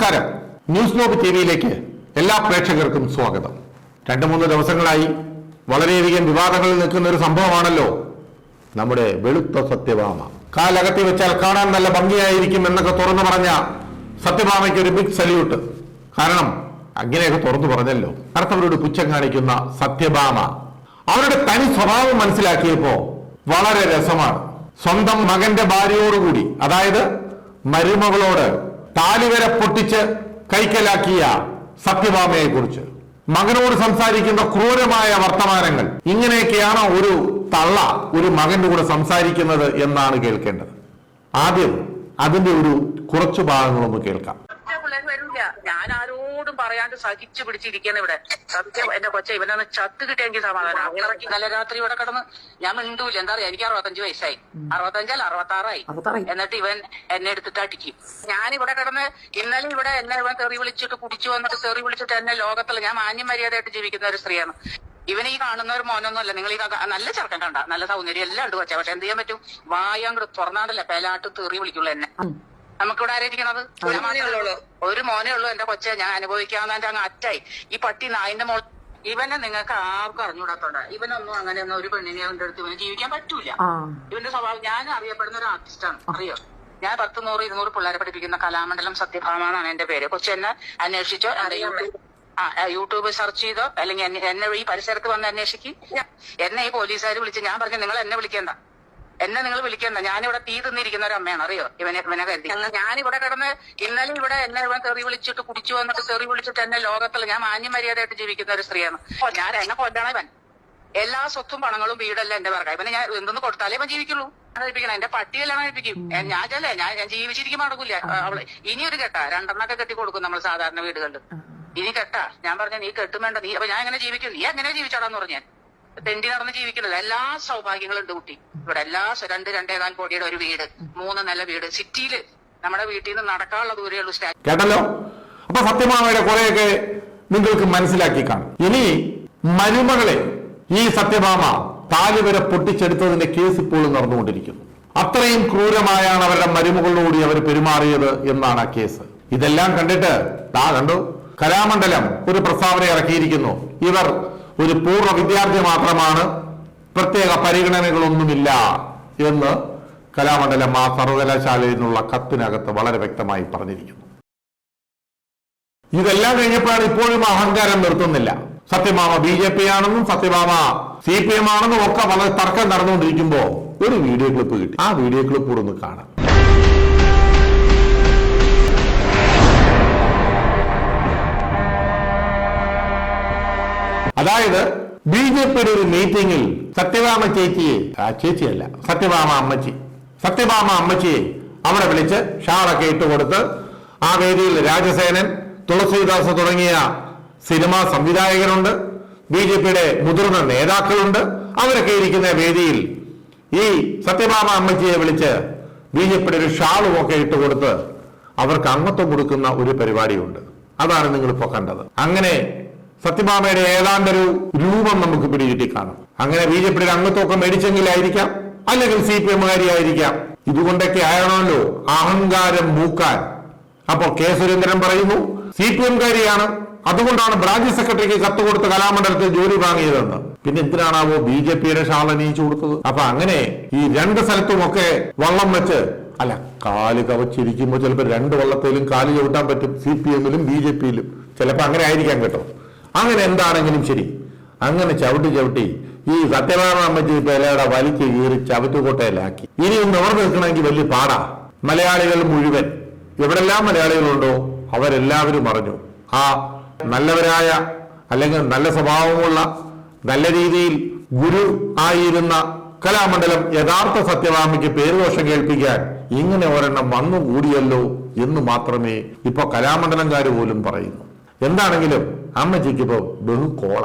നമസ്കാരം. News knob T വിയിലേക്ക് എല്ലാ പ്രേക്ഷകർക്കും സ്വാഗതം. രണ്ടു മൂന്ന് ദിവസങ്ങളായി വളരെയധികം വിവാദങ്ങളിൽ നിൽക്കുന്ന ഒരു സംഭവമാണല്ലോ. നമ്മുടെ വെളുത്ത സത്യഭാമ. കാലകത്തി വെച്ചാൽ കാണാൻ നല്ല ഭംഗിയായിരിക്കും എന്നൊക്കെ തുറന്നു പറഞ്ഞ സത്യഭാമയ്ക്ക് ഒരു ബിഗ് സല്യൂട്ട് കാരണം അങ്ങനെയൊക്കെ തുറന്നു പറഞ്ഞല്ലോ. അടുത്തവരോട് പുച്ഛം കാണിക്കുന്ന സത്യഭാമ. അവരുടെ തനി സ്വഭാവം മനസ്സിലാക്കിയപ്പോ വളരെ രസമാണ്. സ്വന്തം മകന്റെ ഭാര്യയോടുകൂടി അതായത് മരുമകളോട് താലിവരെ പൊട്ടിച്ച് കൈക്കലാക്കിയ സത്യഭാമയെ കുറിച്ച് മകനോട് സംസാരിക്കുന്ന ക്രൂരമായ വർത്തമാനങ്ങൾ. ഇങ്ങനെയൊക്കെയാണോ ഒരു തള്ള ഒരു മകന്റെ കൂടെ സംസാരിക്കുന്നത് എന്നാണ് കേൾക്കേണ്ടത്. ആദ്യം അതിന്റെ ഒരു കുറച്ചു ഭാഗങ്ങളൊന്ന് കേൾക്കാം. ഞാൻ ആരോടും പറയാണ്ട് സഹിച്ചു പിടിച്ചിരിക്കുന്ന ഇവിടെ. സത്യം എന്റെ കൊച്ച ഇവനൊന്ന് ചത്ത് കിട്ടിയെങ്കിൽ സമാധാനം. അത്രയ്ക്ക് നല്ല രാത്രി ഇവിടെ കിടന്ന് ഞാൻ മിണ്ടൂല. എന്താ പറയാ എനിക്ക് അറുപത്തഞ്ച് വയസ്സായി. അറുപത്തഞ്ചല്ല അറുപത്തി ആറായി അറുപത്താറായി. എന്നിട്ട് ഇവൻ എന്നെ എടുത്തിട്ട് അടിക്കും. ഞാൻ ഇവിടെ കിടന്ന് ഇന്നലെ ഇവിടെ എന്നെ ഇവൻ തെറി വിളിച്ചിട്ട് കുടിച്ചു വന്നിട്ട് തെറി വിളിച്ചിട്ട് എന്നെ ലോകത്തിൽ ഞാൻ മാന്യം മര്യാദയായിട്ട് ജീവിക്കുന്ന ഒരു സ്ത്രീയാണ്. ഇവനെ ഈ കാണുന്ന ഒരു മോനൊന്നുമല്ല. നിങ്ങൾ ഈ നല്ല ചെറുക്കൻ കണ്ട. നല്ല സൗന്ദര്യം എല്ലാം ഉണ്ട് കൊച്ചാ. പക്ഷെ എന്ത് ചെയ്യാൻ പറ്റും? വായ അങ്ങോട്ട് തുറന്നാണ്ടല്ലേ പേലാട്ട് തെറി വിളിക്കുള്ളൂ എന്നെ. നമുക്കിവിടെ ആരായിരിക്കണത് ഒരു മോനേ ഉള്ളൂ. ഒരു മോനേ ഉള്ളൂ എന്റെ കൊച്ചെ. ഞാൻ അനുഭവിക്കാവുന്നതിന്റെ അങ്ങ് അറ്റായി. ഈ പട്ടി നായിന്റെ മോൾ ഇവനെ നിങ്ങൾക്ക് ആർക്കും അറിഞ്ഞുകൂടാത്തോണ്ട. ഇവനൊന്നും അങ്ങനെ ഒന്നും ഒരു പെണ്ണിനെ അവന്റെ അടുത്ത് ഇവന് ജീവിക്കാൻ പറ്റൂല. ഇവന്റെ സ്വഭാവം ഞാൻ അറിയപ്പെടുന്ന ഒരു ആർട്ടിസ്റ്റാണ് അറിയോ? ഞാൻ പത്ത് നൂറ് ഇരുന്നൂറ് പിള്ളേരെ പഠിപ്പിക്കുന്ന കലാമണ്ഡലം സത്യഭാമ എന്നാണ് എന്റെ പേര്. കൊച്ചു എന്നെ അന്വേഷിച്ചോ? യൂട്യൂബ് ആ യൂട്യൂബ് സെർച്ച് ചെയ്തോ? അല്ലെങ്കിൽ എന്നെ- എന്നെ ഈ പരിസരത്ത് വന്ന് അന്വേഷിക്കും. എന്നെ ഈ പോലീസുകാർ വിളിച്ച് ഞാൻ പറഞ്ഞു നിങ്ങൾ എന്നെ വിളിക്കണ്ട. എന്നെ നിങ്ങൾ വിളിക്കണ്ട. ഞാനിവിടെ തീ തിന്നിരിക്കുന്ന ഒരു അമ്മയാണ്. അറിയോ? ഇവനെ ഇവനെ കരുതി. ഞാനിവിടെ കിടന്ന് ഇന്നലെ ഇവിടെ എന്നെ ഇവൻ തെറി വിളിച്ചിട്ട് കുടിച്ചു വന്നിട്ട് തെറി വിളിച്ചിട്ട് എന്നെ ലോകത്തിൽ ഞാൻ മാന്യ മര്യാദയായിട്ട് ജീവിക്കുന്ന ഒരു സ്ത്രീയാണ്. ഞാൻ എന്നെ കൊല്ലണം ഇവൻ. എല്ലാ സ്വത്തും പണങ്ങളും വീടല്ല എന്റെ പേർക്കാ ഇവനെ ഞാൻ എന്തെന്ന് കൊടുത്താലേ ഇവൻ ജീവിക്കുള്ളൂ. കഴിപ്പിക്കണം. എന്റെ പട്ടിയെല്ലാം കഴിപ്പിക്കും. ഞാൻ ചെല്ലേ ഞാൻ ഞാൻ ജീവിച്ചിരിക്കുമ്പോ നടക്കൂല. അവൾ ഇനി ഒരു കെട്ടാ. രണ്ടെണ്ണൊക്കെ കെട്ടി കൊടുക്കും നമ്മൾ സാധാരണ വീടുകളിൽ ഇനി കെട്ടാ. ഞാൻ പറഞ്ഞ നീ കെട്ടും വേണ്ട. നീ അപ്പൊ ഞാൻ എങ്ങനെ ജീവിക്കും? നീ എങ്ങനെ ജീവിച്ചാടാന്ന് പറഞ്ഞു ഞാൻ. തെണ്ടി നടന്ന് ജീവിക്കുന്നത്. എല്ലാ സൗഭാഗ്യങ്ങളും ഉണ്ട് കുട്ടി. ഇവിടെ എല്ലാ രണ്ട് രണ്ടേകാൽ കോടിയുടെ ഒരു വീട് മൂന്ന് നില വീട്. സിറ്റിയിൽ നമ്മുടെ വീട്ടിൽ നിന്ന് നടക്കാനുള്ള ദൂരെയുള്ള സ്റ്റാ കേട്ടല്ലോ? അപ്പൊ സത്യഭാമയുടെ കുറെയൊക്കെ നിങ്ങൾക്ക് മനസ്സിലാക്കി കാണും. ഇനി മരുമകളെ ഈ സത്യഭാമ താലി വരെ പൊട്ടിച്ചെടുത്തതിന്റെ കേസ് ഇപ്പോഴും നടന്നുകൊണ്ടിരിക്കുന്നു. അത്രയും ക്രൂരമായാണ് അവരുടെ മരുമകളോടുകൂടി അവർ പെരുമാറിയത് എന്നാണ് ആ കേസ് ഇതെല്ലാം കണ്ടിട്ട് താ കണ്ടു? കലാമണ്ഡലം ഒരു പ്രസ്താവന ഇറക്കിയിരിക്കുന്നു. ഇവർ ഒരു പൂർവ വിദ്യാർത്ഥി മാത്രമാണ് പ്രത്യേക പരിഗണനകളൊന്നുമില്ല എന്ന് കലാമണ്ഡലം ആ സർവകലാശാലയിൽ നിന്നുള്ള കത്തിനകത്ത് വളരെ വ്യക്തമായി പറഞ്ഞിരിക്കുന്നു. ഇതെല്ലാം കഴിഞ്ഞപ്പോഴാണ് ഇപ്പോഴും അഹങ്കാരം നിർത്തുന്നില്ല. സത്യഭാമ ബി ജെ പി ആണെന്നും സത്യഭാമ സി പി എം ആണെന്നും ഒക്കെ വളരെ തർക്കം നടന്നുകൊണ്ടിരിക്കുമ്പോൾ ഒരു വീഡിയോ ക്ലിപ്പ് കിട്ടി. ആ വീഡിയോ ക്ലിപ്പ് കൂടെ ഒന്ന് കാണാം. അതായത് ബി ജെ പിയുടെ ഒരു മീറ്റിംഗിൽ സത്യഭാമ ചേച്ചിയെ ആ ചേച്ചിയല്ല സത്യഭാമ അമ്മച്ചി സത്യഭാമ അമ്മച്ചിയെ അവിടെ വിളിച്ച് ഷാളൊക്കെ ഇട്ട് കൊടുത്ത് ആ വേദിയിൽ രാജസേനൻ തുളസീദാസ് തുടങ്ങിയ സിനിമാ സംവിധായകരുണ്ട് ബി ജെ പിയുടെ മുതിർന്ന നേതാക്കളുണ്ട്. അവരൊക്കെ ഇരിക്കുന്ന വേദിയിൽ ഈ സത്യഭാമ അമ്മച്ചിയെ വിളിച്ച് ബി ജെ പിയുടെ ഒരു ഷാളും ഒക്കെ ഇട്ട് കൊടുത്ത് അവർക്ക് അംഗത്വം കൊടുക്കുന്ന ഒരു പരിപാടിയുണ്ട്. അതാണ് നിങ്ങൾ ഇപ്പോൾ കണ്ടത്. അങ്ങനെ സത്യഭാമയുടെ ഏതാണ്ടൊരു രൂപം നമുക്ക് പിടികിട്ടി കാണാം അങ്ങനെ ബി ജെ പിയുടെ അംഗത്വമൊക്കെ മേടിച്ചെങ്കിലായിരിക്കാം അല്ലെങ്കിൽ സി പി എമ്മുകാരിയായിരിക്കാം. ഇതുകൊണ്ടൊക്കെ ആയണമല്ലോ അഹങ്കാരം മൂക്കാൻ. അപ്പോൾ കെ സുരേന്ദ്രൻ പറയുന്നു സി പി എംകാരിയാണ് അതുകൊണ്ടാണ് ബ്രാഞ്ച് സെക്രട്ടറിക്ക് കത്ത് കൊടുത്ത് കലാമണ്ഡലത്തിൽ ജോലി വാങ്ങിയതെന്ന്. പിന്നെ എന്തിനാണാവോ ബി ജെ പിയുടെ ഷാൾ അണിയിച്ചു കൊടുത്തത്? അപ്പൊ അങ്ങനെ ഈ രണ്ട് സ്ഥലത്തുമൊക്കെ വള്ളം വെച്ച് അല്ല കാൽ കവച്ചിരിക്കുമ്പോൾ ചിലപ്പോൾ രണ്ട് വള്ളത്തിലും കാൽ ചവിട്ടാൻ പറ്റും സി പി എമ്മിലും ബി ജെ പിയിലും. ചിലപ്പോൾ അങ്ങനെ ആയിരിക്കാം കേട്ടോ. അങ്ങനെ എന്താണെങ്കിലും ശരി. അങ്ങനെ ചവിട്ടി ചവിട്ടി ഈ സത്യനാരായണ അമ്മജി പേലയുടെ വലിക്ക് കീറി ചവിറ്റുകോട്ടയിലാക്കി ഇനി അവർ നിൽക്കണമെങ്കിൽ വലിയ പാടാ. മലയാളികൾ മുഴുവൻ. എവിടെല്ലാം മലയാളികളുണ്ടോ അവരെല്ലാവരും അറിഞ്ഞു. ആ നല്ലവരായ അല്ലെങ്കിൽ നല്ല സ്വഭാവമുള്ള നല്ല രീതിയിൽ ഗുരു ആയിരുന്ന കലാമണ്ഡലം യഥാർത്ഥ സത്യവാമിക്ക് പേരുദോഷം കേൾപ്പിക്കാൻ ഇങ്ങനെ ഒരെണ്ണം വന്നു കൂടിയല്ലോ എന്ന് മാത്രമേ ഇപ്പൊ കലാമണ്ഡലംകാർ പോലും പറയുന്നു. എന്താണെങ്കിലും അമ്മ ഇപ്പോ ബഹു കോള.